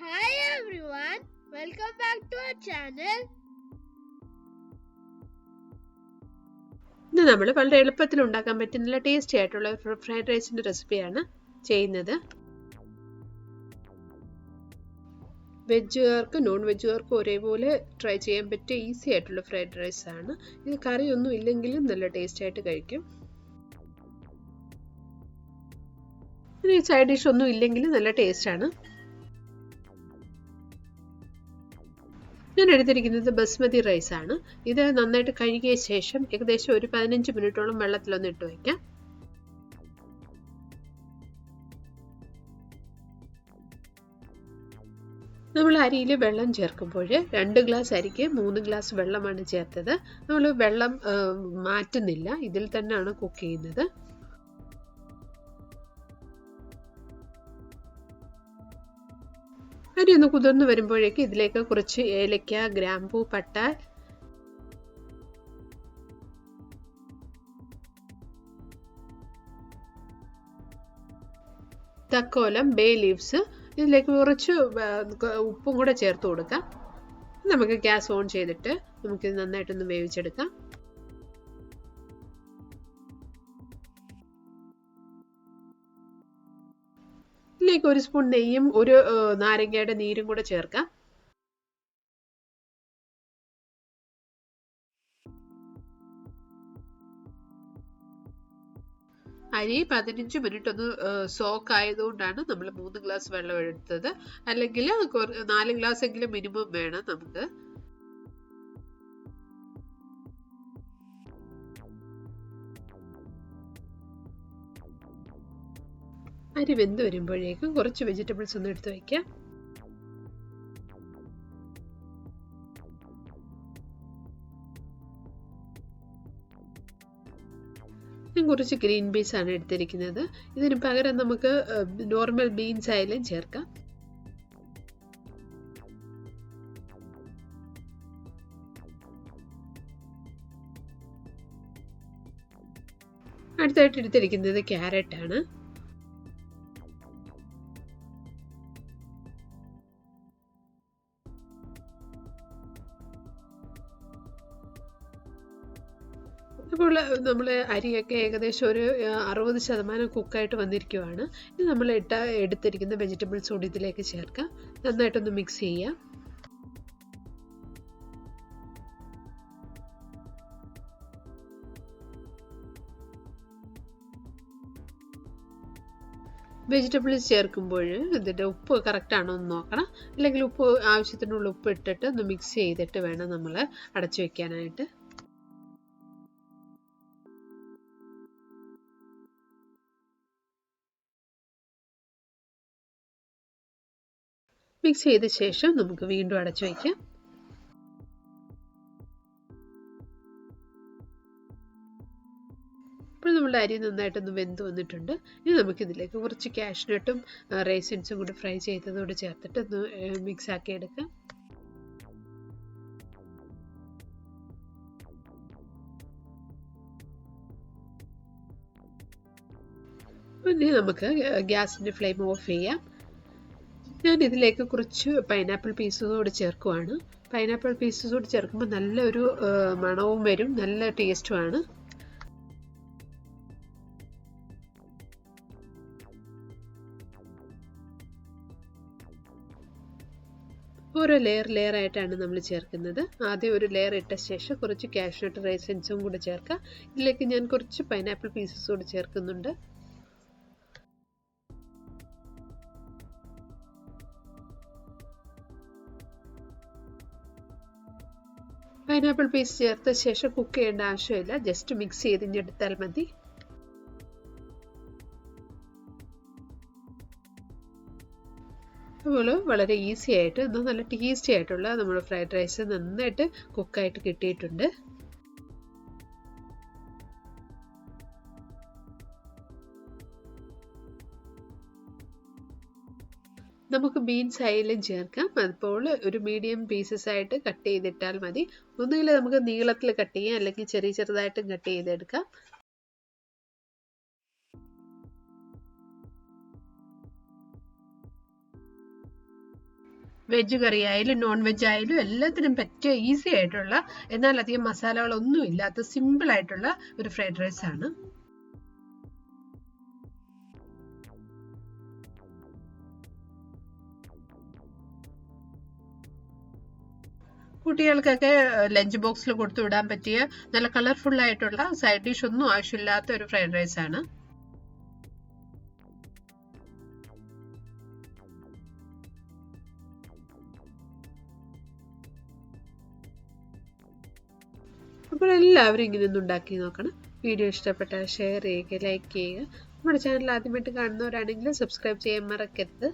Hi everyone, welcome back to our channel ഇന്ന് നമ്മൾ വളരെ എളുപ്പത്തിൽ ഉണ്ടാക്കാൻ പറ്റുന്ന നല്ല ടേസ്റ്റി ആയിട്ടുള്ള ഫ്രൈഡ് റൈസിന്റെ റെസിപ്പിയാണ് ചെയ്യുന്നത്. വെജുകാർക്കും നോൺ വെജുകാർക്കും ഒരേപോലെ ട്രൈ ചെയ്യാൻ പറ്റിയ ഈസി ആയിട്ടുള്ള ഫ്രൈഡ് റൈസ് ആണ്. ഇത് കറിയൊന്നും ഇല്ലെങ്കിലും നല്ല ടേസ്റ്റ് ആയിട്ട് കഴിക്കും. ഇനി സൈഡ് ഡിഷ് ഒന്നും ഇല്ലെങ്കിലും നല്ല ടേസ്റ്റ് ആണ്. ഞാൻ എടുത്തിരിക്കുന്നത് ബസ്മതി റൈസ് ആണ്. ഇത് നന്നായിട്ട് കഴുകിയ ശേഷം ഏകദേശം ഒരു പതിനഞ്ച് മിനിറ്റോളം വെള്ളത്തിലൊന്ന് ഇട്ട് വയ്ക്കാം. നമ്മൾ അരിയിൽ വെള്ളം ചേർക്കുമ്പോൾ രണ്ട് ഗ്ലാസ് അരിക്ക് മൂന്ന് ഗ്ലാസ് വെള്ളമാണ് ചേർത്തത്. നമ്മൾ വെള്ളം മാറ്റുന്നില്ല. ഇതിൽ തന്നെയാണ് കുക്ക് ചെയ്യുന്നത്. അരി ഒന്ന് കുതിർന്ന് വരുമ്പോഴേക്ക് ഇതിലേക്ക് കുറച്ച് ഏലക്ക ഗ്രാമ്പൂ പട്ട തക്കോലം ബേ ലീവ്സ് ഇതിലേക്ക് കുറച്ച് ഉപ്പും കൂടെ ചേർത്ത് കൊടുക്കാം. നമുക്ക് ഗ്യാസ് ഓൺ ചെയ്തിട്ട് നമുക്കിത് നന്നായിട്ടൊന്ന് വേവിച്ചെടുക്കാം. ഇതിലേക്ക് ഒരു സ്പൂൺ നെയ്യും ഒരു നാരങ്ങയുടെ നീരും കൂടെ ചേർക്കാം. അരി പതിനഞ്ച് മിനിറ്റ് ഒന്ന് സോക്ക് ആയതുകൊണ്ടാണ് നമ്മൾ മൂന്ന് ഗ്ലാസ് വെള്ളം എടുത്തത്. അല്ലെങ്കിൽ നാല് ഗ്ലാസ് എങ്കിലും മിനിമം വേണം നമുക്ക്. അരി വെന്ത് വരുമ്പോഴേക്കും കുറച്ച് വെജിറ്റബിൾസ് ഒന്ന് എടുത്ത് വയ്ക്കാം കുറച്ച് ഗ്രീൻ ബീൻസ് ആണ് എടുത്തിരിക്കുന്നത്. ഇതിന് പകരം നമുക്ക് നോർമൽ ബീൻസ് ആയാലും ചേർക്കാം. അടുത്തായിട്ട് എടുത്തിരിക്കുന്നത് ക്യാരറ്റ് നമ്മൾ അരിയൊക്കെ ഏകദേശം ഒരു അറുപത് ശതമാനം കുക്കായിട്ട് വന്നിരിക്കുവാണ്. ഇത് നമ്മൾ ഇട്ട എടുത്തിരിക്കുന്ന വെജിറ്റബിൾസ് കൂടി ഇതിലേക്ക് ചേർക്കാം. നന്നായിട്ടൊന്ന് മിക്സ് ചെയ്യാം. വെജിറ്റബിൾസ് ചേർക്കുമ്പോൾ ഇതിന്റെ ഉപ്പ് കറക്റ്റ് ആണോ എന്ന് നോക്കണം. അല്ലെങ്കിൽ ഉപ്പ് ആവശ്യത്തിനുള്ള ഉപ്പ് ഇട്ടിട്ട് ഒന്ന് മിക്സ് ചെയ്തിട്ട് വേണം നമ്മൾ അടച്ചു വെക്കാനായിട്ട്. മിക്സ് ചെയ്ത ശേഷം നമുക്ക് വീണ്ടും അടച്ചു വയ്ക്കാം. ഇപ്പോൾ നമ്മുടെ അരി നന്നായിട്ടൊന്ന് വെന്ത് വന്നിട്ടുണ്ട്. ഇനി നമുക്കിതിലേക്ക് കുറച്ച് കാഷ്നട്ടും റേസിൻസും കൂടി ഫ്രൈ ചെയ്തതോട് ചേർത്തിട്ട് ഒന്ന് മിക്സ് ആക്കി എടുക്കാം. ഇനി നമുക്ക് ഗ്യാസിന്റെ ഫ്ലെയിം ഓഫ് ചെയ്യാം. ഞാൻ ഇതിലേക്ക് കുറച്ച് പൈനാപ്പിൾ പീസസ് കൂടി ചേർക്കുവാണ്. പൈനാപ്പിൾ പീസസ് കൂടി ചേർക്കുമ്പോൾ നല്ലൊരു മണവും വരും നല്ല ടേസ്റ്റുമാണ് ഓരോ ലെയർ ലെയർ ആയിട്ടാണ് നമ്മൾ ചേർക്കുന്നത്. ആദ്യം ഒരു ലെയർ ഇട്ട ശേഷം കുറച്ച് കാഷ്നട്ട് റൈസൻസും കൂടി ചേർക്കാം. ഇതിലേക്ക് ഞാൻ കുറച്ച് പൈനാപ്പിൾ പീസസ് കൂടി ചേർക്കുന്നുണ്ട്. പൈനാപ്പിൾ പീസ് ചേർത്ത ശേഷം കുക്ക് ചെയ്യേണ്ട ആവശ്യമില്ല. ജസ്റ്റ് മിക്സ് ചെയ്തിഞ്ഞെടുത്താൽ മതി. അതുപോലെ വളരെ ഈസി ആയിട്ട് എന്നാൽ നല്ല ടേസ്റ്റി ആയിട്ടുള്ള നമ്മുടെ ഫ്രൈഡ് റൈസ് നന്നായിട്ട് കുക്കായിട്ട് കിട്ടിയിട്ടുണ്ട്. നമുക്ക് ബീൻസ് ആയാലും ചേർക്കാം. അപ്പോൾ ഒരു മീഡിയം പീസസ് ആയിട്ട് കട്ട് ചെയ്തിട്ടാൽ മതി. ഒന്നുകിൽ നമുക്ക് നീളത്തിൽ കട്ട് ചെയ്യാം അല്ലെങ്കിൽ ചെറിയ ചെറുതായിട്ടും കട്ട് ചെയ്തെടുക്കാം. വെജ് കറി ആയാലും നോൺ വെജ് ആയാലും എല്ലാത്തിനും പറ്റിയ ഈസി ആയിട്ടുള്ള എന്നാൽ അധികം മസാലകളൊന്നും ഇല്ലാത്ത സിമ്പിൾ ആയിട്ടുള്ള ഒരു ഫ്രൈഡ് റൈസ് ആണ്. കുട്ടികൾക്കൊക്കെ ലഞ്ച് ബോക്സിൽ കൊടുത്തു വിടാൻ പറ്റിയ നല്ല കളർഫുൾ ആയിട്ടുള്ള സൈഡ് ഡിഷ് ഒന്നും ആവശ്യമില്ലാത്ത ഒരു ഫ്രൈഡ് റൈസ് ആണ്. അപ്പോൾ എല്ലാവരും ഇങ്ങനെ ഒന്ന് ഉണ്ടാക്കി നോക്കണം. വീഡിയോ ഇഷ്ടപ്പെട്ടാൽ ഷെയർ ചെയ്യുക ലൈക്ക് ചെയ്യുക. നമ്മുടെ ചാനൽ ആദ്യമായിട്ട് കാണുന്നവരാണെങ്കിൽ സബ്സ്ക്രൈബ് ചെയ്യാൻ മറക്കരുത്.